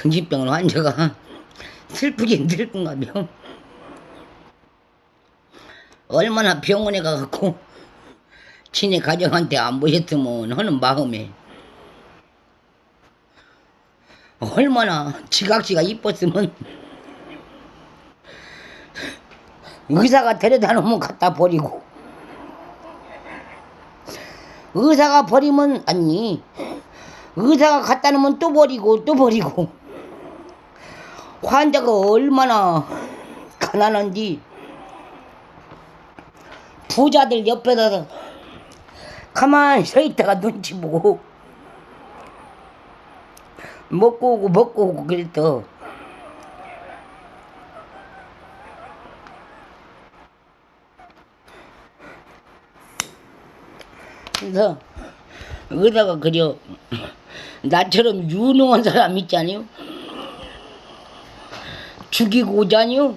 정신병원 환자가 슬프긴 슬픈가며. 얼마나 병원에 가갖고 친히 가정한테 안 보셨으면 하는 마음에. 얼마나 지각지가 이뻤으면 의사가 데려다 놓으면 갖다 버리고. 의사가 버리면 아니 의사가 갖다 놓으면 또 버리고 또 버리고 환자가 얼마나 가난한지 부자들 옆에다 가만히 서 있다가 눈치 보고 먹고 오고 먹고 오고 그랬어. 그래서 의사가 그려 나처럼 유능한 사람 있잖아요. 죽이고 오자니요.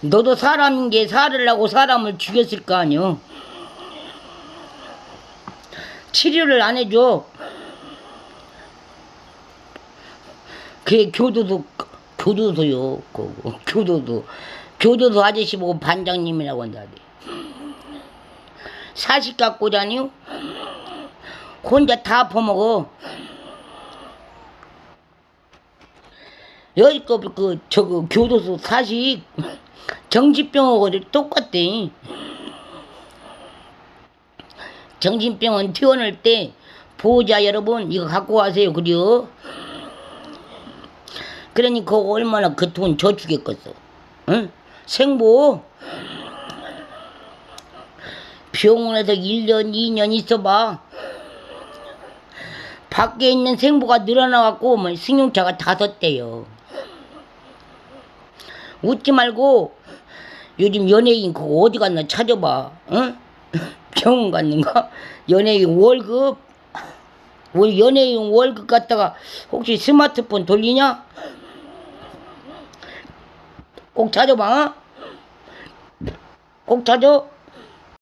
너도 사람인 게 살으려고 사람을 죽였을 거 아니요. 치료를 안 해줘. 그게 교도소 교도소요. 그거 교도소 교도소 아저씨 보고 반장님이라고 한다대. 사식 갖고 자니요? 혼자 다 퍼먹어. 여기껏 그 저거 교도소 사식 정신병하고 똑같대. 정신병원 퇴원할 때 보호자 여러분 이거 갖고 가세요 그려. 그러니 그거 얼마나 그돈 저주겠겠어. 응? 생보. 병원에서 1년, 2년 있어봐. 밖에 있는 생보가 늘어나갖고 뭐 승용차가 다섯 대요. 웃지 말고 요즘 연예인 그거 어디 갔나 찾아봐. 응? 병원 갔는가? 연예인 월급 우리 연예인 월급 갖다가 혹시 스마트폰 돌리냐? 꼭 찾아봐. 꼭 찾아.